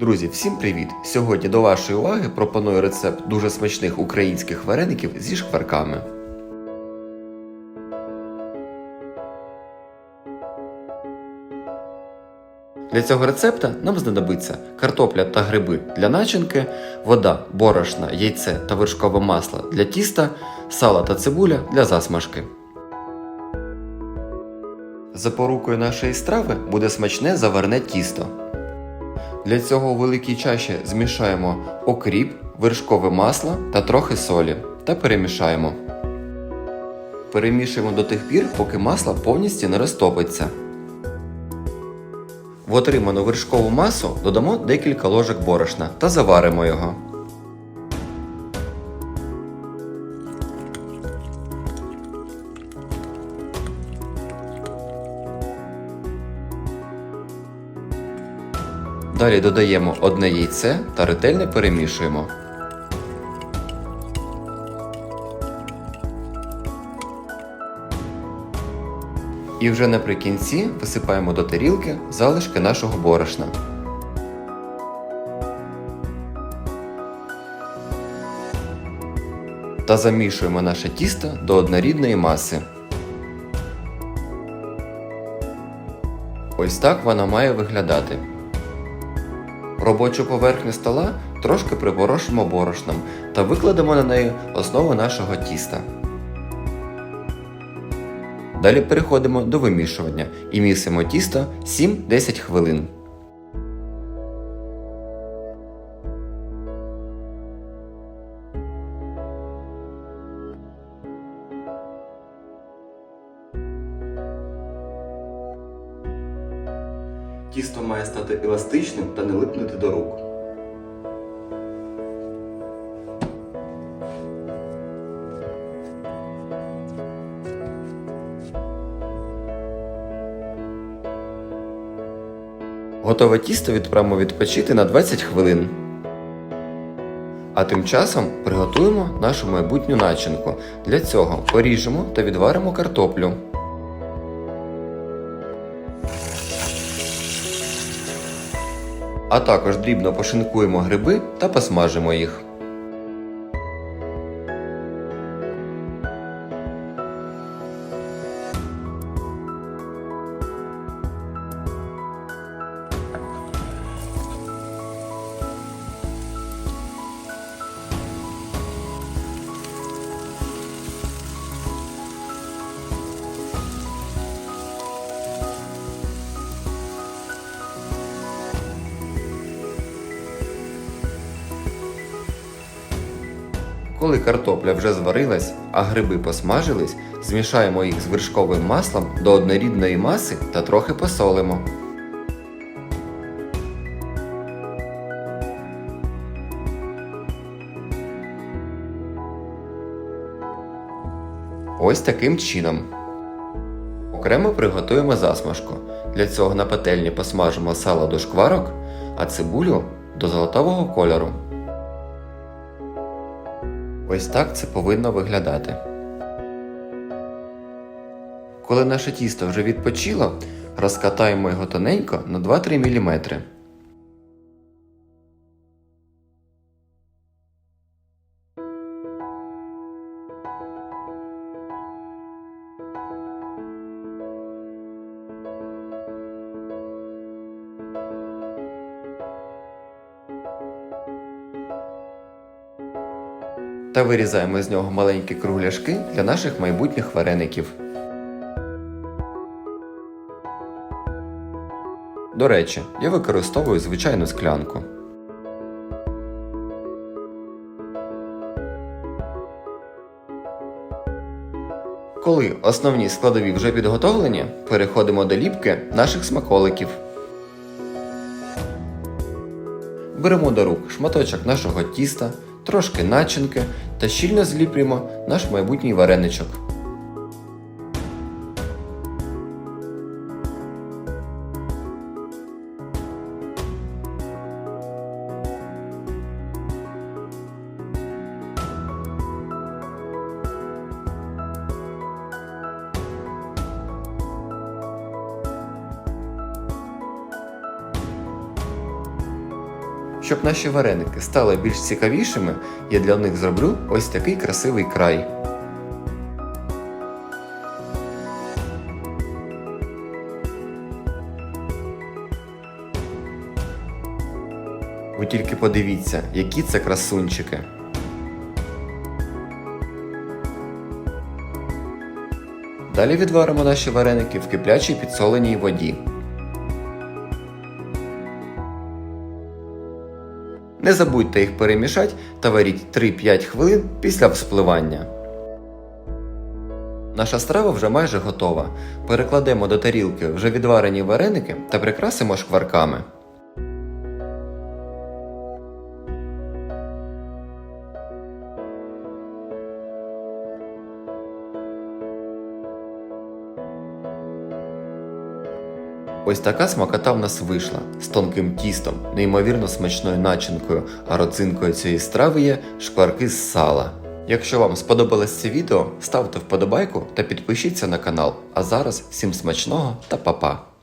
Друзі, всім привіт! Сьогодні до вашої уваги пропоную рецепт дуже смачних українських вареників зі шкварками. Для цього рецепта нам знадобиться картопля та гриби для начинки, вода, борошна, яйце та вершкове масло для тіста, сало та цибуля для засмажки. Запорукою нашої страви буде смачне заварне тісто. Для цього у великій чаші змішаємо окріп, вершкове масло та трохи солі та перемішаємо. Перемішуємо до тих пір, поки масло повністю не розтопиться. В отриману вершкову масу додамо декілька ложок борошна та заваримо його. Далі додаємо одне яйце та ретельно перемішуємо. І вже наприкінці висипаємо до тарілки залишки нашого борошна. Та замішуємо наше тісто до однорідної маси. Ось так вона має виглядати. Робочу поверхню стола трошки припорошимо борошном та викладемо на неї основу нашого тіста. Далі переходимо до вимішування і місимо тісто 7-10 хвилин. Тісто має стати еластичним та не липнути до рук. Готове тісто відправимо відпочити на 20 хвилин. А тим часом приготуємо нашу майбутню начинку. Для цього поріжемо та відваримо картоплю. А також дрібно пошинкуємо гриби та посмажимо їх. Коли картопля вже зварилась, а гриби посмажились, змішаємо їх з вершковим маслом до однорідної маси та трохи посолимо. Ось таким чином. Окремо приготуємо засмажку. Для цього на пательні посмажимо сало до шкварок, а цибулю до золотавого кольору. Ось так це повинно виглядати. Коли наше тісто вже відпочило, розкатаємо його тоненько на 2-3 мм. Та вирізаємо з нього маленькі кругляшки для наших майбутніх вареників. До речі, я використовую звичайну склянку. Коли основні складові вже підготовлені, переходимо до ліпки наших смаколиків. Беремо до рук шматочок нашого тіста, трошки начинки та щільно зліплюємо наш майбутній вареничок. Щоб наші вареники стали більш цікавішими, я для них зроблю ось такий красивий край. Ви тільки подивіться, які це красунчики. Далі відваримо наші вареники в киплячій підсоленій воді. Не забудьте їх перемішати та варіть 3-5 хвилин після вспливання. Наша страва вже майже готова. Перекладемо до тарілки вже відварені вареники та прикрасимо шкварками. Ось така смакота в нас вийшла з тонким тістом, неймовірно смачною начинкою, а родзинкою цієї страви є шкварки з сала. Якщо вам сподобалось це відео, ставте вподобайку та підпишіться на канал. А зараз всім смачного та па-па!